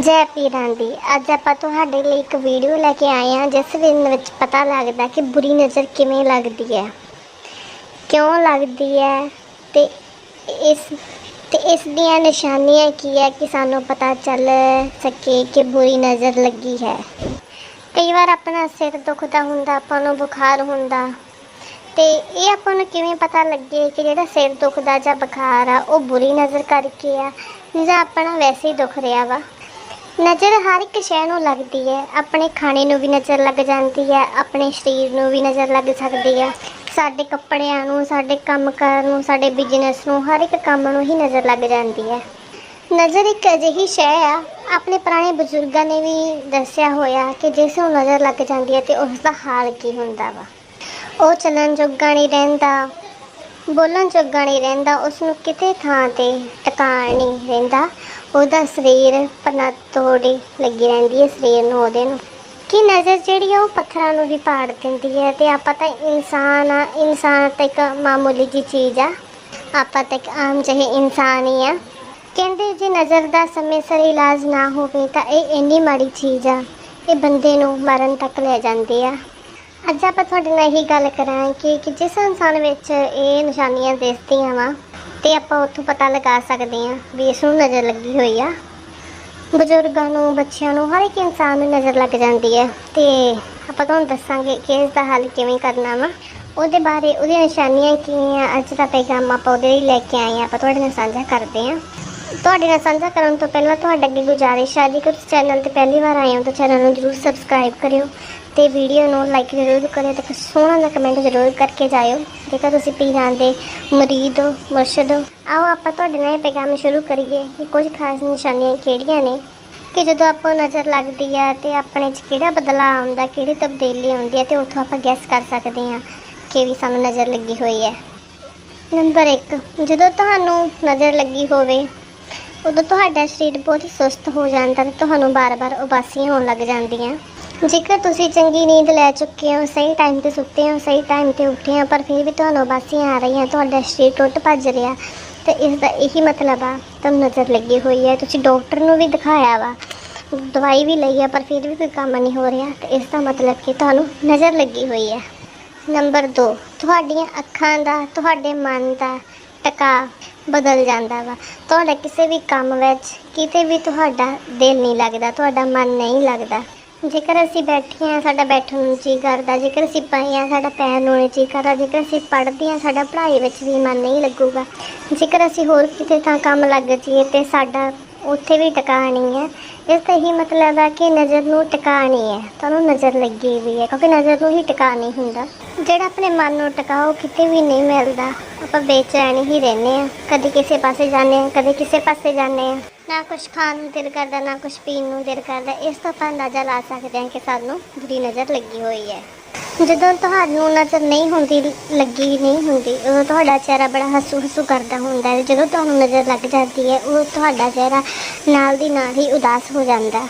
ਜੈ ਪੀਰਾਂ ਦੀ ਅੱਜ ਆਪਾਂ ਤੁਹਾਡੇ ਲਈ ਇੱਕ ਵੀਡੀਓ ਲੈ ਕੇ ਆਏ ਹਾਂ, ਜਿਸ ਦੇ ਵਿੱਚ ਪਤਾ ਲੱਗਦਾ ਕਿ ਬੁਰੀ ਨਜ਼ਰ ਕਿਵੇਂ ਲੱਗਦੀ ਹੈ। ਕਿਉਂ ਲੱਗਦੀ ਹੈ ਤੇ ਇਸ ਤੇ ਇਸ ਦੀਆਂ ਨਿਸ਼ਾਨੀਆਂ ਕੀ ਹੈ ਕਿ ਸਾਨੂੰ ਪਤਾ ਚੱਲ ਸਕੇ ਕਿ ਬੁਰੀ ਨਜ਼ਰ ਲੱਗੀ ਹੈ। ਕਈ ਵਾਰ ਆਪਣਾ ਸਿਰ ਦੁਖਦਾ ਹੁੰਦਾ, ਆਪਾਂ ਨੂੰ ਬੁਖਾਰ ਹੁੰਦਾ। ਤੇ ਇਹ ਆਪਾਂ ਨੂੰ ਕਿਵੇਂ ਪਤਾ ਲੱਗੇ ਕਿ ਜਿਹੜਾ ਸਿਰ ਦੁਖਦਾ ਜਾਂ ਬੁਖਾਰ ਆ, ਉਹ ਬੁਰੀ ਨਜ਼ਰ ਕਰਕੇ ਆ, ਜਾਂ ਆਪਣਾ ਵੈਸੇ ਹੀ ਦੁਖ ਰਿਹਾ ਵਾ? ਨਜ਼ਰ ਹਰ ਇੱਕ ਸ਼ੈ ਨੂੰ ਲੱਗਦੀ ਹੈ। ਆਪਣੇ ਖਾਣੇ ਨੂੰ ਵੀ ਨਜ਼ਰ ਲੱਗ ਜਾਂਦੀ ਹੈ, ਆਪਣੇ ਸਰੀਰ ਨੂੰ ਵੀ ਨਜ਼ਰ ਲੱਗ ਸਕਦੀ ਹੈ। ਸਾਡੇ ਕੱਪੜਿਆਂ ਨੂੰ, ਸਾਡੇ ਕੰਮਕਾਰ ਨੂੰ, ਸਾਡੇ ਬਿਜ਼ਨਸ ਨੂੰ, ਹਰ ਇੱਕ ਕੰਮ ਨੂੰ ਹੀ ਨਜ਼ਰ ਲੱਗ ਜਾਂਦੀ ਹੈ। ਨਜ਼ਰ ਇੱਕ ਅਜਿਹੀ ਸ਼ੈ ਆ, ਆਪਣੇ ਪੁਰਾਣੇ ਬਜ਼ੁਰਗਾਂ ਨੇ ਵੀ ਦੱਸਿਆ ਹੋਇਆ ਕਿ ਜਿਸ ਨੂੰ ਨਜ਼ਰ ਲੱਗ ਜਾਂਦੀ ਹੈ ਤੇ ਉਸ ਦਾ ਹਾਲ ਕੀ ਹੁੰਦਾ ਵਾ। ਉਹ ਚੱਲਣ ਜੋਗਾ ਨਹੀਂ ਰਹਿੰਦਾ, ਬੋਲਣ ਜੋਗਾ ਨਹੀਂ ਰਹਿੰਦਾ ਉਸ ਨੂੰ ਕਿਤੇ ਥਾਂ ਤੇ ਟਿਕਾਣ ਨਹੀਂ ਰਹਿੰਦਾ। ਉਹਦਾ ਸਰੀਰ ਪਨਾ ਤੋੜੀ ਲੱਗੀ ਰਹਿੰਦੀ ਹੈ ਸਰੀਰ ਨੂੰ, ਉਹਦੇ ਨੂੰ। ਕਿ ਨਜ਼ਰ ਜਿਹੜੀ ਆ ਉਹ ਪੱਥਰਾਂ ਨੂੰ ਵੀ ਪਾੜ ਦਿੰਦੀ ਹੈ? ਤੇ ਆਪਾਂ ਤਾਂ ਇਨਸਾਨ ਆ, ਇਨਸਾਨ ਤਾਂ ਇੱਕ ਮਾਮੂਲੀ ਜੀ ਚੀਜ਼ ਆ। ਆਪਾਂ ਤਾਂ ਇੱਕ ਆਮ ਜਿਹੇ ਇਨਸਾਨ ਹੀ ਆ। ਕਹਿੰਦੇ ਜੇ ਨਜ਼ਰ ਦਾ ਸਮੇਂ ਸਿਰ ਇਲਾਜ ਨਾ ਹੋਵੇ ਤਾਂ ਇਹ ਇੰਨੀ ਮਾੜੀ ਚੀਜ਼ ਆ। ਇਹ ਬੰਦੇ ਨੂੰ ਮਰਨ ਤੱਕ ਲੈ ਜਾਂਦੀ ਆ। ਅੱਜ ਆਪਾਂ ਤੁਹਾਡੇ ਨਾਲ ਇਹੀ ਗੱਲ ਕਰਾਂਗੇ ਕਿ ਜਿਸ ਇਨਸਾਨ ਵਿੱਚ ਇਹ ਨਿਸ਼ਾਨੀਆਂ ਦਿਸਦੀਆਂ ਵਾ ਤੇ ਆਪਾਂ ਉੱਥੋਂ ਪਤਾ ਲਗਾ ਸਕਦੇ ਹਾਂ ਵੀ ਇਸ ਨੂੰ ਨਜ਼ਰ ਲੱਗੀ ਹੋਈ ਆ। ਬਜ਼ੁਰਗਾਂ ਨੂੰ, ਬੱਚਿਆਂ ਨੂੰ, ਹਰ ਇੱਕ ਇਨਸਾਨ ਨੂੰ ਨਜ਼ਰ ਲੱਗ ਜਾਂਦੀ ਹੈ। ਤੇ ਆਪਾਂ ਤੁਹਾਨੂੰ ਦੱਸਾਂਗੇ ਕਿ ਇਸ ਦਾ ਹੱਲ ਕਿਵੇਂ ਕਰਨਾ ਵਾ। ਉਹਦੇ ਬਾਰੇ ਉਹਦੀਆਂ ਨਿਸ਼ਾਨੀਆਂ ਕੀ ਆ, ਅੱਜ ਦਾ ਪੈਗਾਮ ਆਪਾਂ ਉਹਦੇ ਲਈ ਲੈ ਕੇ ਆਏ ਆ ਆਪਾਂ ਤੁਹਾਡੇ ਨਾਲ ਸਾਂਝਾ ਕਰਦੇ ਹਾਂ। ਤੁਹਾਡੇ ਨਾਲ ਸਾਂਝਾ ਕਰਨ ਤੋਂ ਪਹਿਲਾਂ ਤੁਹਾਡੇ ਅੱਗੇ ਗੁਜ਼ਾਰਿਸ਼ ਹੈ ਜੇਕਰ ਤੁਸੀਂ ਚੈਨਲ ਤੇ ਪਹਿਲੀ ਵਾਰ ਆਏ ਹੋ ਤਾਂ ਚੈਨਲ ਨੂੰ ਜਰੂਰ ਸਬਸਕ੍ਰਾਈਬ ਕਰਿਓ ਤੇ ਵੀਡੀਓ ਨੂੰ ਲਾਈਕ ਜ਼ਰੂਰ ਕਰਿਓ ਤੇ ਸੋਹਣਾ ਜਿਹਾ ਕਮੈਂਟ ਜ਼ਰੂਰ ਕਰਕੇ ਜਾਇਓ। ਜੇਕਰ ਤੁਸੀਂ ਪੀਰਾਂ ਦੇ, ਮੁਰੀਦ ਹੋ, ਮੁਰਸ਼ਿਦ ਹੋ। ਆਓ ਆਪਾਂ ਤੁਹਾਡੇ ਨਾਲ ਇਹ ਪੈਗਾਮ ਸ਼ੁਰੂ ਕਰੀਏ ਕਿ ਕੁਝ ਖਾਸ ਨਿਸ਼ਾਨੀਆਂ ਕਿਹੜੀਆਂ ਨੇ ਕਿ ਜਦੋਂ ਆਪਾਂ ਨਜ਼ਰ ਲੱਗਦੀ ਆ ਤੇ ਆਪਣੇ 'ਚ ਕਿਹੜਾ ਬਦਲਾਅ ਆਉਂਦਾ, ਕਿਹੜੀ ਤਬਦੀਲੀ ਆਉਂਦੀ ਹੈ ਤੇ ਉੱਥੋਂ ਆਪਾਂ ਗੈਸ ਕਰ ਸਕਦੇ ਹਾਂ ਕਿ ਵੀ ਸਾਨੂੰ ਨਜ਼ਰ ਲੱਗੀ ਹੋਈ ਹੈ। ਨੰਬਰ 1 ਜਦੋਂ ਤੁਹਾਨੂੰ ਨਜ਼ਰ ਲੱਗੀ ਹੋਵੇ ਉਦੋਂ ਤੁਹਾਡਾ ਸਰੀਰ ਬਹੁਤ ਹੀ ਸੁਸਤ ਹੋ ਜਾਂਦਾ ਤੇ ਤੁਹਾਨੂੰ ਬਾਰ-ਬਾਰ ਉਬਾਸੀਆਂ ਹੋਣ ਲੱਗ ਜਾਂਦੀਆਂ। ਜੇਕਰ ਤੁਸੀਂ ਚੰਗੀ ਨੀਂਦ ਲੈ ਚੁੱਕੇ ਹੋ, ਸਹੀ ਟਾਈਮ ਤੇ ਸੁੱਤੇ ਹੋ, ਸਹੀ ਟਾਈਮ ਤੇ ਉੱਠੇ ਹੋ, ਪਰ ਫਿਰ ਵੀ ਤੁਹਾਨੂੰ ਉਬਾਸੀਆਂ ਆ ਰਹੀਆਂ, ਤੁਹਾਡਾ ਸਰੀਰ ਟੁੱਟ ਭੱਜ ਰਿਹਾ, ਤੇ ਇਸ ਦਾ ਇਹੀ ਮਤਲਬ ਆ, ਤੁਹਾਨੂੰ ਨਜ਼ਰ ਲੱਗੀ ਹੋਈ ਹੈ। ਤੁਸੀਂ ਡਾਕਟਰ ਨੂੰ ਵੀ ਦਿਖਾਇਆ ਵਾ, ਦਵਾਈ ਵੀ ਲਈ ਆ ਪਰ ਫਿਰ ਵੀ ਕੋਈ ਕੰਮ ਨਹੀਂ ਹੋ ਰਿਹਾ, ਤੇ ਇਸ ਦਾ ਮਤਲਬ ਕਿ ਤੁਹਾਨੂੰ ਨਜ਼ਰ ਲੱਗੀ ਹੋਈ ਹੈ। ਨੰਬਰ 2 ਤੁਹਾਡੀਆਂ ਅੱਖਾਂ ਦਾ, ਤੁਹਾਡੇ ਮਨ ਦਾ ਟਿਕਾ ਬਦਲ ਜਾਂਦਾ ਵਾ। ਤੁਹਾਡਾ ਕਿਸੇ ਵੀ ਕੰਮ ਵਿੱਚ ਕਿਤੇ ਵੀ ਤੁਹਾਡਾ ਦਿਲ ਨਹੀਂ ਲੱਗਦਾ, ਤੁਹਾਡਾ ਮਨ ਨਹੀਂ ਲੱਗਦਾ। ਜੇਕਰ ਅਸੀਂ ਬੈਠੇ ਹਾਂ, ਸਾਡਾ ਬੈਠਣ ਨੂੰ ਜੀ ਕਰਦਾ, ਜੇਕਰ ਅਸੀਂ ਪਏ ਹਾਂ, ਸਾਡਾ ਪੈਰ ਨੂੰ ਜੀ ਕਰਦਾ, ਜੇਕਰ ਅਸੀਂ ਪੜ੍ਹਦੇ ਹਾਂ, ਸਾਡਾ ਪੜ੍ਹਾਈ ਵਿੱਚ ਵੀ ਮਨ ਨਹੀਂ ਲੱਗੂਗਾ। ਜੇਕਰ ਅਸੀਂ ਹੋਰ ਕਿਤੇ ਤਾਂ ਕੰਮ ਲੱਗ ਜਾਈਏ ਤੇ ਸਾਡਾ ਉੱਥੇ ਵੀ ਟਿਕਾਣੀ ਹੈ। ਇਸ ਦਾ ਹੀ ਮਤਲਬ ਹੈ ਕਿ ਨਜ਼ਰ ਨੂੰ ਟਿਕਾਣੀ ਹੈ। ਤੁਹਾਨੂੰ ਨਜ਼ਰ ਲੱਗੀ ਹੋਈ ਹੈ, ਕਿਉਂਕਿ ਨਜ਼ਰ ਨੂੰ ਹੀ ਟਿਕਾ ਨਹੀਂ ਹੁੰਦਾ। ਜਿਹੜਾ ਆਪਣੇ ਮਨ ਨੂੰ ਟਿਕਾਓ, ਕਿਤੇ ਵੀ ਨਹੀਂ ਮਿਲਦਾ। ਆਪਾਂ ਬੇਚੈਨ ਹੀ ਰਹਿੰਦੇ ਆ ਕਦੇ ਕਿਸੇ ਪਾਸੇ ਜਾਂਦੇ ਆ ਕਦੇ ਕਿਸੇ ਪਾਸੇ ਜਾਂਦੇ ਆ ਨਾ ਕੁਝ ਖਾਣ ਨੂੰ ਦਿਲ ਕਰਦਾ, ਨਾ ਕੁਝ ਪੀਣ ਨੂੰ ਦਿਲ ਕਰਦਾ। ਇਸ ਤੋਂ ਆਪਾਂ ਅੰਦਾਜ਼ਾ ਲਾ ਸਕਦੇ ਹਾਂ ਕਿ ਸਾਨੂੰ ਬੁਰੀ ਨਜ਼ਰ ਲੱਗੀ ਹੋਈ ਹੈ। ਜਦੋਂ ਤੁਹਾਨੂੰ ਨਜ਼ਰ ਨਹੀਂ ਹੁੰਦੀ, ਲੱਗੀ ਨਹੀਂ ਹੁੰਦੀ, ਉਦੋਂ ਤੁਹਾਡਾ ਚਿਹਰਾ ਬੜਾ ਹਸੂ ਹਸੂ ਕਰਦਾ ਹੁੰਦਾ ਹੈ। ਜਦੋਂ ਤੁਹਾਨੂੰ ਨਜ਼ਰ ਲੱਗ ਜਾਂਦੀ ਹੈ ਉਹ ਤੁਹਾਡਾ ਚਿਹਰਾ ਨਾਲ ਦੀ ਨਾਲ ਹੀ ਉਦਾਸ ਹੋ ਜਾਂਦਾ